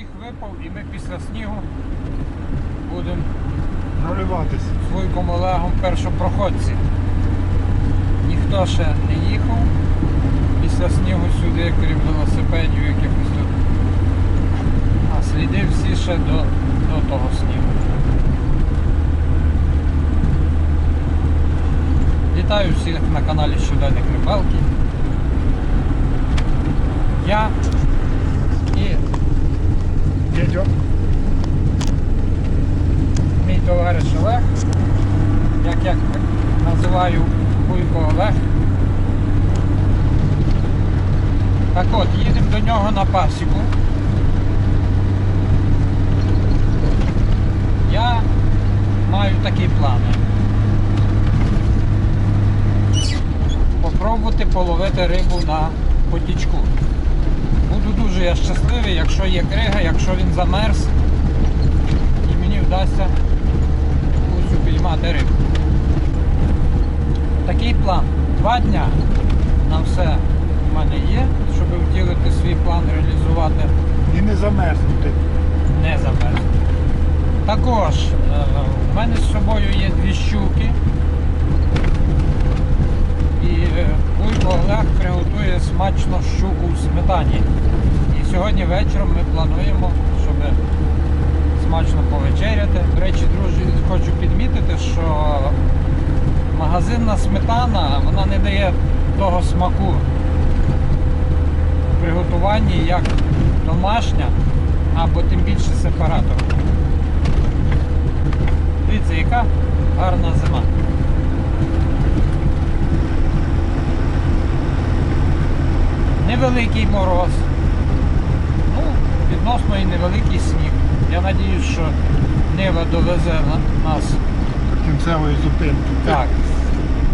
сніг випав і ми після снігу будемо Нариватись. з Вуйком Олегом першопроходці. Ніхто ще не їхав після снігу сюди, крім велосипедів якихось тут. А сліди всі ще до, до того снігу. Вітаю всіх на каналі Щоденник Рибалки. Я і Дядьо. мій товариш Олег, як я називаю Вуйко Олег. Так от, їдемо до нього на пасіку. Я маю такі плани. Попробувати половити рибу на потічку. Буду дуже я щасливий, якщо є крига, якщо він замерз і мені вдасться якусь упіймати рибу. Такий план. Два дня на все в мене є, щоб втілити свій план, реалізувати І не замерзнути. не замерз. Також е, в мене з собою є дві щуки. І е, Олег приготує смачно щуку в сметані. І сьогодні вечором ми плануємо, щоб смачно повечеряти. До речі, друзі, хочу підмітити, що магазинна сметана вона не дає того смаку в приготуванні, як домашня, або тим більше сепаратор. Дивіться, яка гарна зима. Невеликий мороз. Ну, відносно і невеликий сніг. Я надіюсь, що Нива довезе на- нас До кінцевої зупинки. так,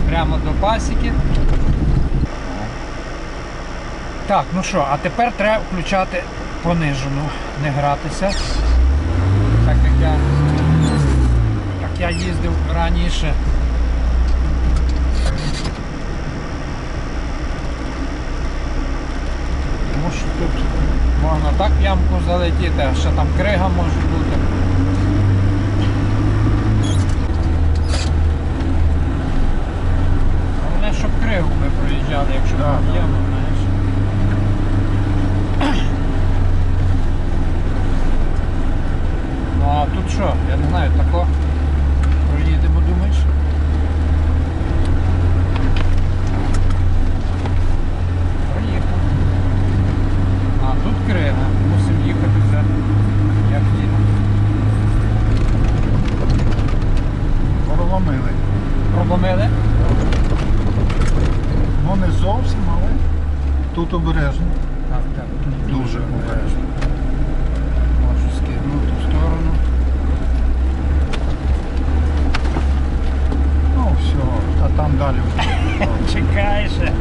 прямо до пасіки. Так, ну що, а тепер треба включати понижену, не гратися. Так як я, як я їздив раніше. Тому що тут можна так в залетіти, а ще там крига може бути. Головне, щоб кригу ми проїжджали, якщо Да, там да. яма, знаєш. Ну а тут що? Я не знаю, тако проїдемо, думаєш? Проїхав. А тут крига. Мусимо їхати вже як їдемо. Проломили. Пробомили? Ну не зовсім, але тут обережно. Так, так. Тут Дуже обережно. Можу скинути в сторону. Ну все, а там далі. Чекай ще.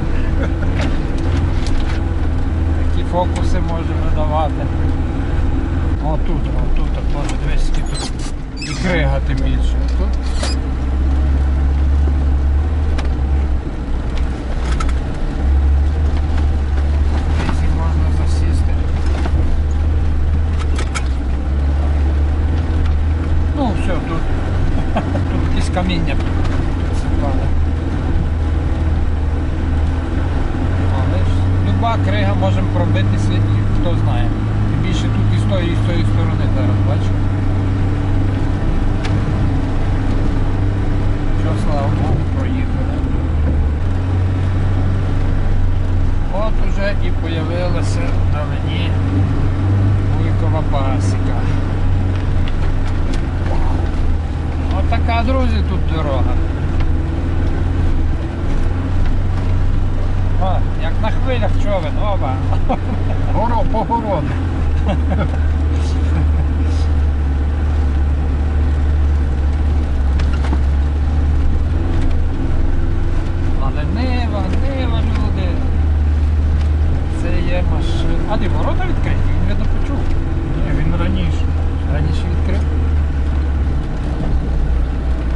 Такі фокуси можемо давати. Отут, отут, теж дивись, тут і крига тим більше. Тут. Десь можна засісти. Ну, все, тут, тут якісь каміння посипали. Але ж люба крига можемо пробитися і хто знає. Тим більше тут і з тої, і з тої сторони зараз, бачиш? Що, слава Богу, проїхали. От уже і появилася вдалині Вуйкова пасіка. Отака, друзі, тут дорога. О, як на хвилях човен, оба. Горо по. Але нива, нива, люди. Це є машина. А де ворота відкриті? Він видно почув. Ні, він раніше. Раніше відкрив.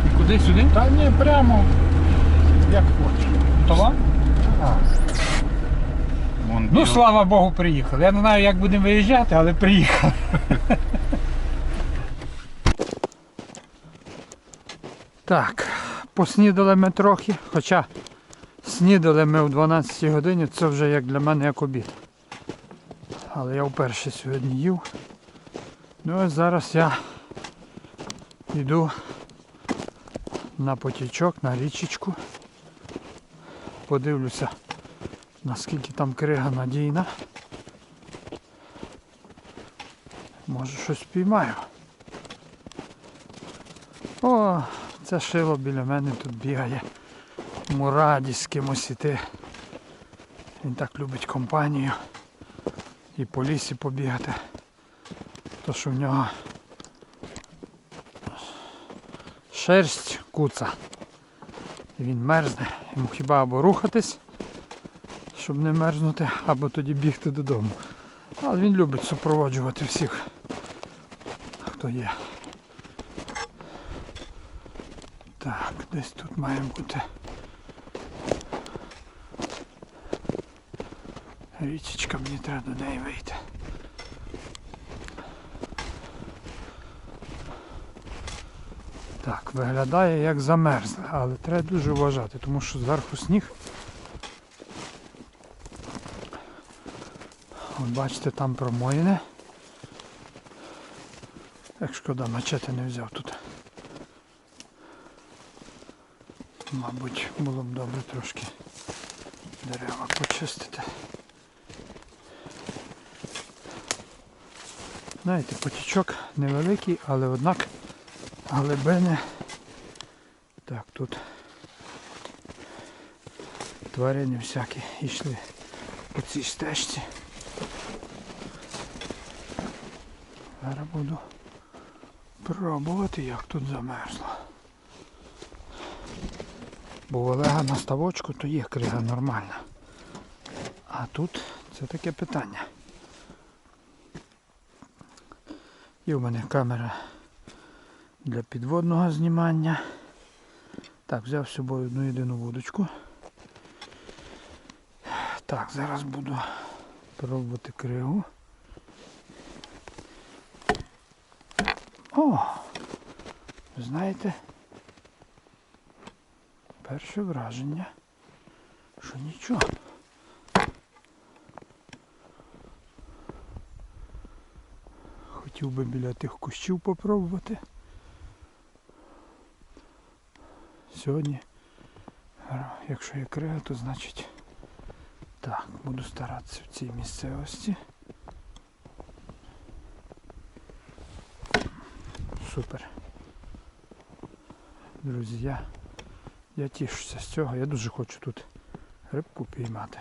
І куди сюди? Та ні, прямо як хочеш. То вам? Вон Ну Ну, слава Богу, приїхали. Я не знаю, як будемо виїжджати, але приїхали. Так, поснідали ми трохи, хоча снідали ми в 12 годині, це вже як для мене як обід. Але я вперше сьогодні їв. Ну а зараз я йду на потічок, на річечку. Подивлюся, наскільки там крига надійна. Може щось піймаю. О, це шило біля мене тут бігає. Йому раді з кимось іти. Він так любить компанію. І по лісі побігати. То що в нього шерсть куца. І він мерзне. Йому хіба або рухатись, щоб не мерзнути, або тоді бігти додому. Але він любить супроводжувати всіх, хто є. Так, десь тут має бути. Річечка, мені треба до неї вийти. Так, виглядає як замерзле, але треба дуже вважати, тому що зверху сніг. От бачите, там промоїне. Як шкода, мачете не взяв тут. Мабуть, було б добре трошки дерева почистити. Знаєте, потічок невеликий, але однак глибини. Так, тут тварини всякі йшли по цій стежці. Зараз буду пробувати, як тут замерзло. Бо Олега на ставочку то є крига нормальна. А тут це таке питання. Є в мене камера для підводного знімання. Так, взяв з собою одну єдину вудочку. Так, зараз буду пробувати кригу. О! Знаєте, перше враження, що нічого. Хотів би біля тих кущів попробувати. Сьогодні, якщо є крига, то значить так, буду старатися в цій місцевості. Супер. Друзі, я, я тішуся з цього. Я дуже хочу тут рибку піймати.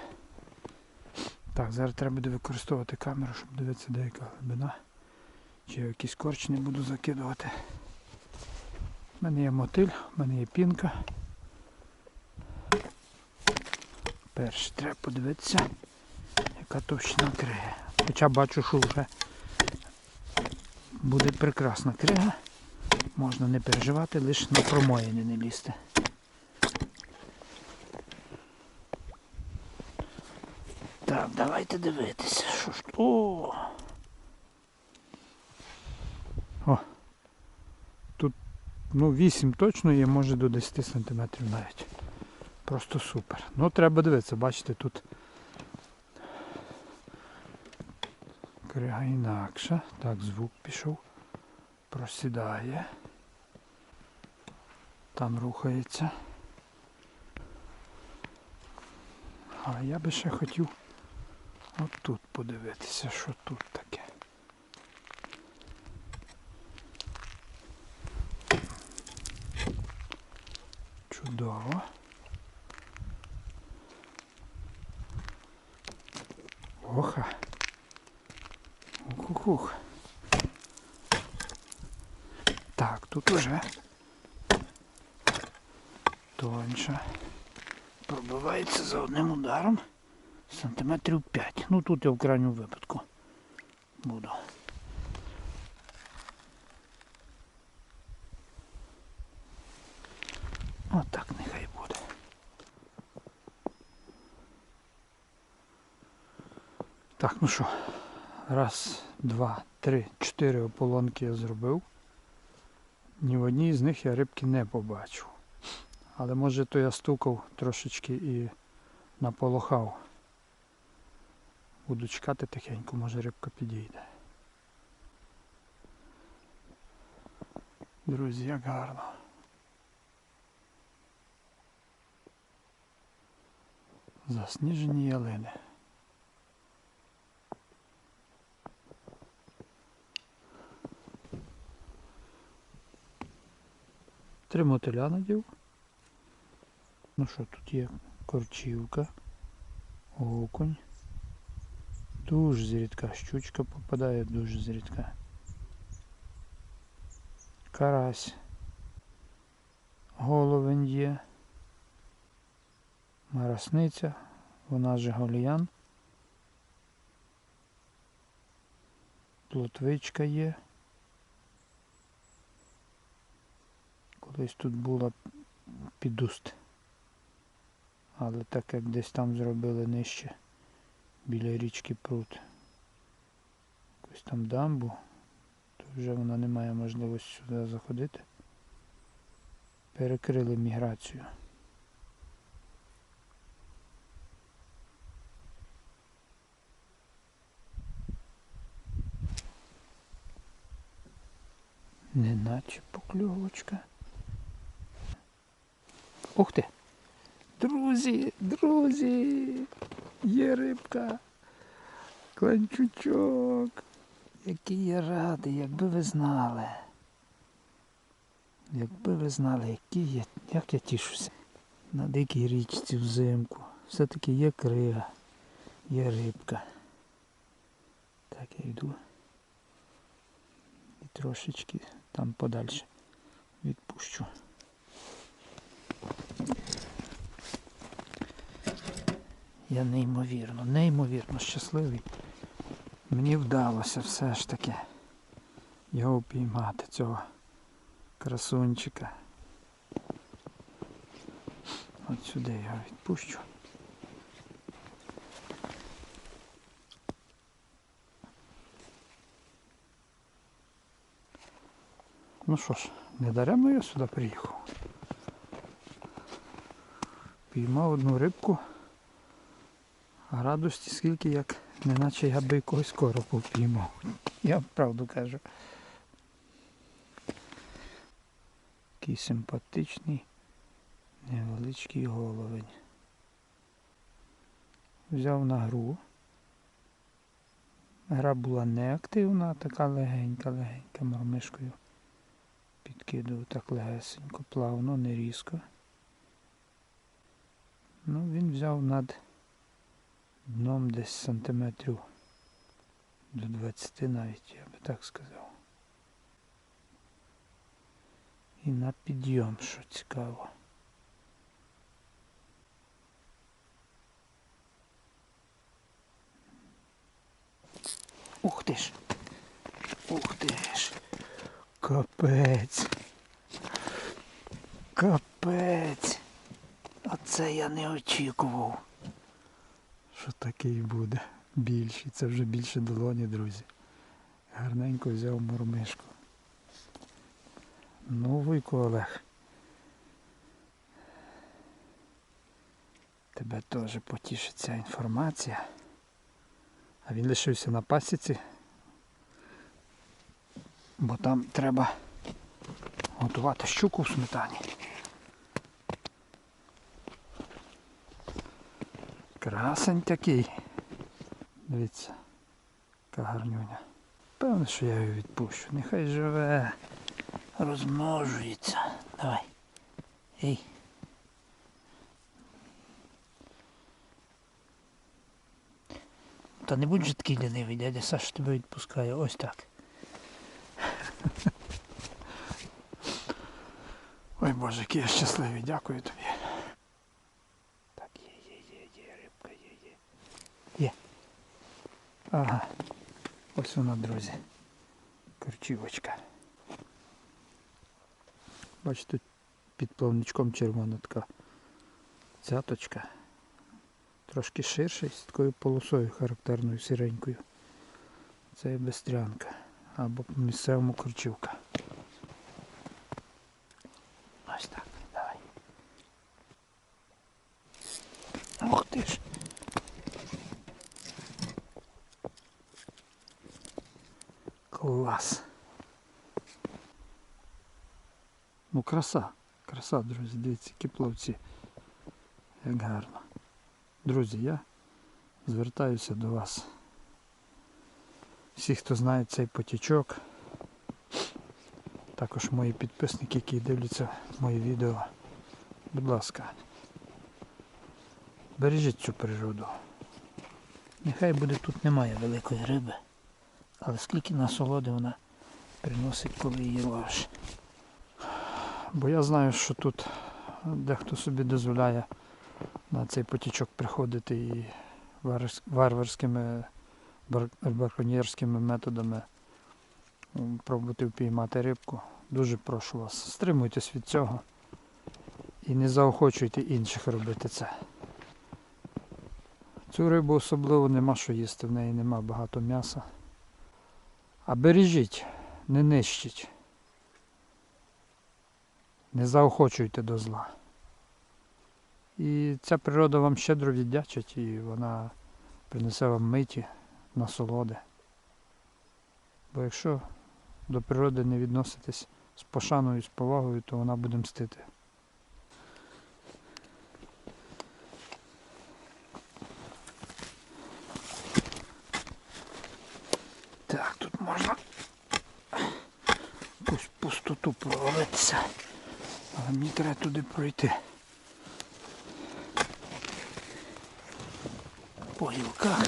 Так, зараз треба буде використовувати камеру, щоб дивитися деяка глибина. Чи я якийсь корч не буду закидувати. У мене є мотиль, у мене є пінка. Перше треба подивитися, яка товщина криги. Хоча бачу, що вже буде прекрасна крига. Можна не переживати, лише на промоїни не лізти. Так, давайте дивитися. Що ж. О! О! Тут ну, 8 точно є, може до 10 сантиметрів навіть. Просто супер. Ну треба дивитися, бачите, тут крига інакша. Так, звук пішов. Просідає. Там рухається. А я би ще хотів от тут подивитися, що тут таке. Чудово. Оха. Ух-ух-ух. Так, тут уже тоньше. Пробивається за одним ударом сантиметрів 5. Ну тут я в крайньому випадку буду. Отак нехай буде. Так, ну що, раз, два, три, чотири ополонки я зробив. Ні в одній з них я рибки не побачив. Але може то я стукав трошечки і наполохав. Буду чекати тихенько, може рибка підійде. Друзі, як гарно. Засніжені ялини. Три мотиля надів. Ну що, тут є корчівка, окунь. Дуже зрідка щучка попадає, дуже зрідка. Карась. Головень є. Марасниця, вона же голіян. Плотвичка є. Колись тут була підуст. Але так як десь там зробили нижче біля річки пруд. Якусь там дамбу, то вже вона не має можливості сюди заходити. Перекрили міграцію. Неначе покльовочка. Ух ти! Друзі, друзі! Є рибка. Кланчучок. Який я радий, якби ви знали. Якби ви знали, який я, як я тішуся. На дикій річці взимку. Все-таки є крига, є рибка. Так я йду. І трошечки там подальше відпущу. Я неймовірно, неймовірно щасливий. Мені вдалося все ж таки його піймати, цього красунчика. От сюди я його відпущу. Ну що ж, не даремно я сюди приїхав. Піймав одну рибку. А радості скільки, як неначе я би якогось коропу піймав. Я правду кажу. Такий симпатичний, невеличкий головень. Взяв на гру. Гра була неактивна, така легенька-легенька мормишкою. Підкидував так легесенько, плавно, не різко. Ну, він взяв над дном десь сантиметрів до 20 навіть, я би так сказав. І на підйом, що цікаво. Ух ти ж! Ух ти ж! Капець! Капець! Оце я не очікував що такий буде. Більший. Це вже більше долоні, друзі. Гарненько взяв мормишку. Ну, Вуйко Олег. Тебе теж потішить ця інформація. А він лишився на пасіці, бо там треба готувати щуку в сметані. Красень такий. Дивіться, яка гарнюня. Певно, що я його відпущу. Нехай живе, розмножується. Давай. Ей. Та не будь же такий лінивий, дядя Саша тебе відпускає. Ось так. Ой Боже, який я щасливий, дякую тобі. Так, є, є, є, є, рибка, є, є. Є. Ага. Ось вона, друзі. Корчівочка. Бачите, тут під плавничком червона така цяточка. трошки ширший, з такою полосою характерною сіренькою. Це є бестрянка або по місцевому корчівка. Ось так, давай. Ух ти ж. Клас. Ну краса, краса, друзі, дивіться, які плавці. Як гарно. Друзі, я звертаюся до вас. Всі, хто знає цей потічок, також мої підписники, які дивляться мої відео. Будь ласка, бережіть цю природу. Нехай буде тут немає великої риби, але скільки насолоди вона приносить, коли її ловиш. Бо я знаю, що тут дехто собі дозволяє на цей потічок приходити і варварськими бар- браконьєрськими методами пробувати впіймати рибку. Дуже прошу вас, стримуйтесь від цього і не заохочуйте інших робити це. Цю рибу особливо нема що їсти, в неї нема багато м'яса. А бережіть, не нищіть. Не заохочуйте до зла. І ця природа вам щедро віддячить, і вона принесе вам миті, насолоди. Бо якщо до природи не відноситись з пошаною, з повагою, то вона буде мстити. Так, тут можна якусь пустоту провалитися. Але мені треба туди пройти. По гілках.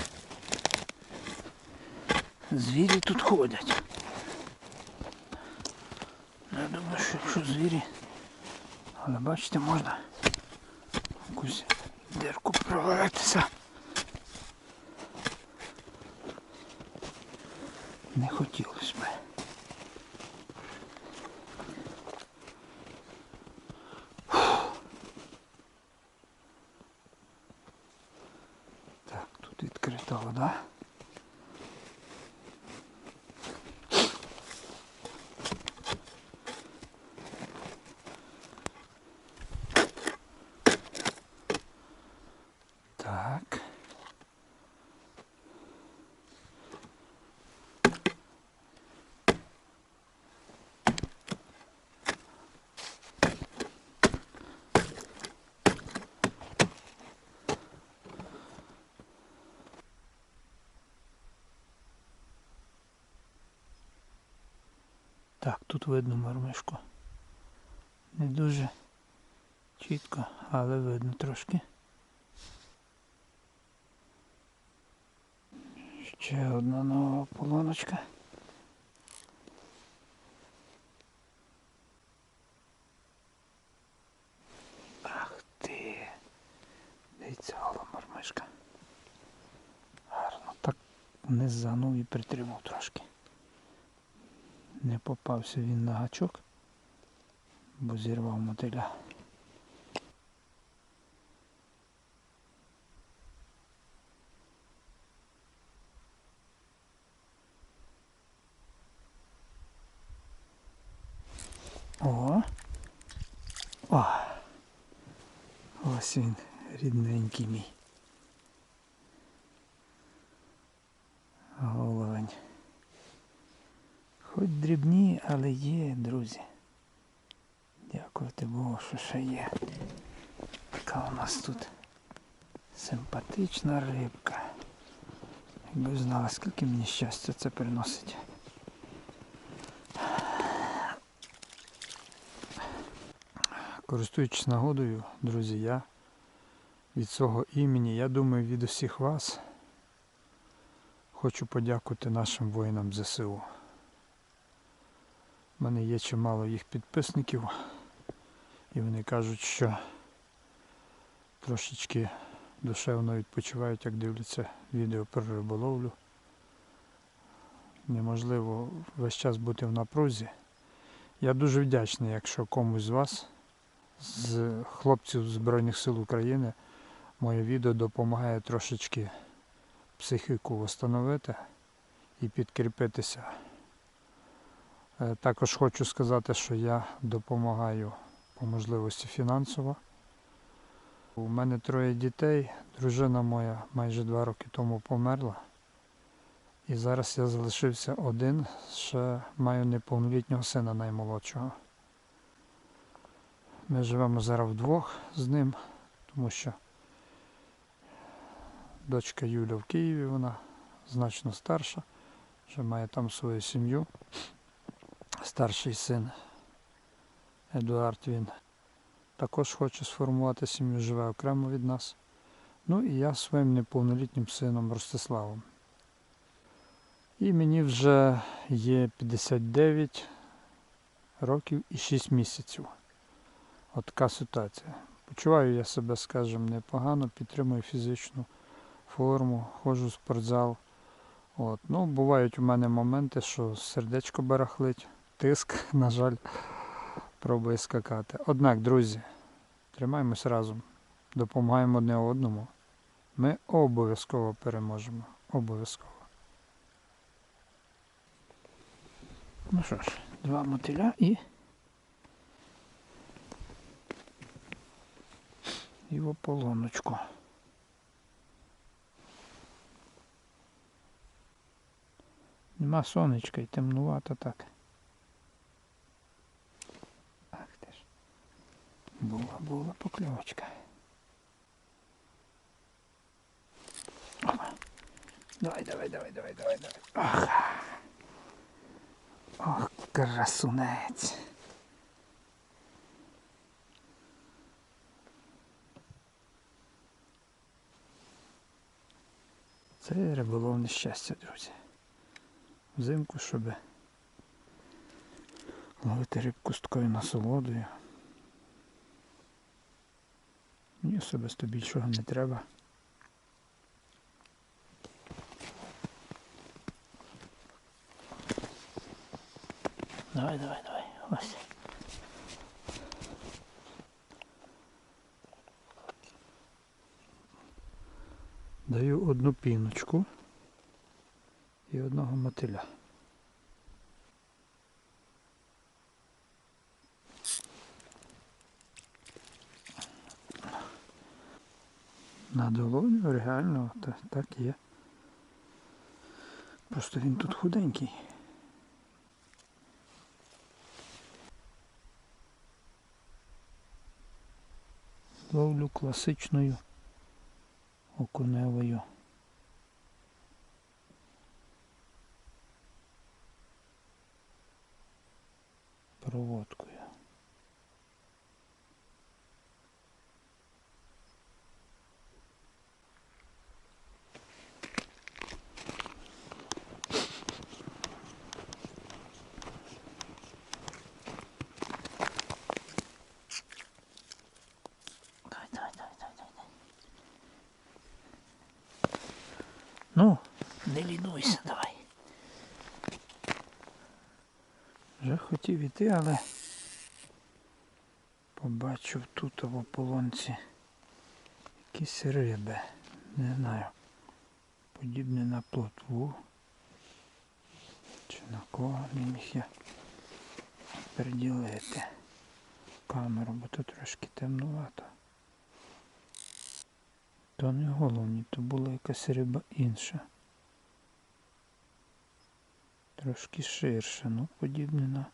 Звірі тут ходять. Я думаю, що якщо звірі. Але бачите, можна якусь дирку провалитися. Не хотілося б. Так, тут відкрита вода. Так. Так, тут видно мармишку. Не дуже чітко, але видно трошки. Ще одна нова полоночка. Ах ти. Дивіться, гола мармишка. Гарно так не занув і притримав трошки. Не попався він на гачок, бо зірвав мотиля. О! О! Ось він, рідненький мій. Але є, друзі. Дякувати Богу, що ще є. Така у нас тут симпатична рибка. Якби знала, скільки мені щастя це приносить. Користуючись нагодою, друзі, я від свого імені, я думаю, від усіх вас хочу подякувати нашим воїнам ЗСУ. У мене є чимало їх підписників, і вони кажуть, що трошечки душевно відпочивають, як дивляться відео про риболовлю. Неможливо весь час бути в напрузі. Я дуже вдячний, якщо комусь з вас, з хлопців Збройних сил України, моє відео допомагає трошечки психіку встановити і підкріпитися. Е, Також хочу сказати, що я допомагаю по можливості фінансово. У мене троє дітей, дружина моя майже два роки тому померла. І зараз я залишився один, ще маю неповнолітнього сина наймолодшого. Ми живемо зараз вдвох з ним, тому що дочка Юля в Києві, вона значно старша, вже має там свою сім'ю. Старший син Едуард він також хоче сформувати сім'ю, живе окремо від нас. Ну і я своїм неповнолітнім сином Ростиславом. І мені вже є 59 років і 6 місяців. От така ситуація. Почуваю я себе, скажімо, непогано, підтримую фізичну форму, ходжу в спортзал. От. Ну, бувають у мене моменти, що сердечко барахлить, тиск, на жаль, пробує скакати. Однак, друзі, тримаємось разом, допомагаємо одне одному. Ми обов'язково переможемо. Обов'язково. Ну що ж, два мотиля і. І в ополоночку. Нема сонечка і темнувато так. Ах ти ж. Була, була покльовочка. Давай, давай, давай, давай, давай, давай. Ах. Ох, красунець. Це риболовне щастя, друзі. Взимку, щоб ловити рибку з такою насолодою. Мені особисто більшого не треба. Давай, давай, давай. Ось. Даю одну піночку і одного мотиля. На долоню реально так, так є. Просто він тут худенький. Ловлю класичною окуневою. Проводкою. Давай, давай, давай, давай, давай. Ну, не лінуйся, давай. Вже хотів іти, але побачив тут в ополонці якісь риби. Не знаю. Подібне на плотву. Чи на кого не міг я приділити камеру, бо тут трошки темнувато. То не головні, то була якась риба інша. Трошки ширша, ну подібне на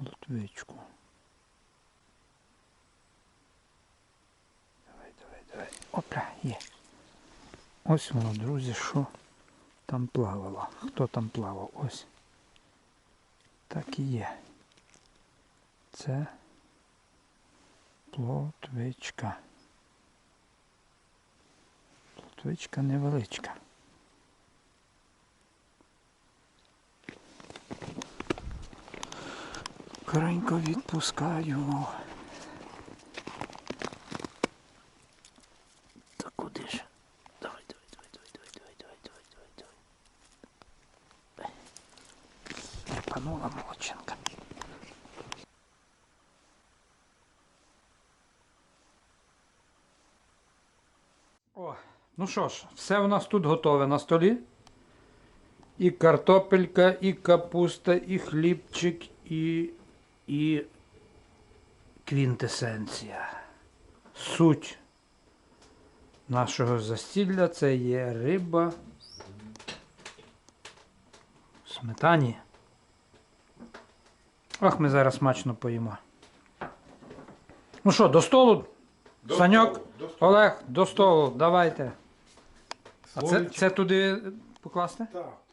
лотвичку. Давай, давай, давай. Опля, є. Ось воно, друзі, що там плавало. Хто там плавав? Ось. Так і є. Це плотвичка. Плотвичка невеличка. Коренько відпускаю. Та куди ж? Давай, давай, давай, давай, давай, давай, давай, давай, давай, давай. Не панула молодчинка. Ну що ж, все у нас тут готове на столі. І картопелька, і капуста, і хлібчик, і, і квінтесенція. Суть нашого застілля це є риба в сметані. Ох, ми зараз смачно поїмо. Ну що, до столу? Саньок, Олег, до столу, давайте. А це, це туди покласти? Так.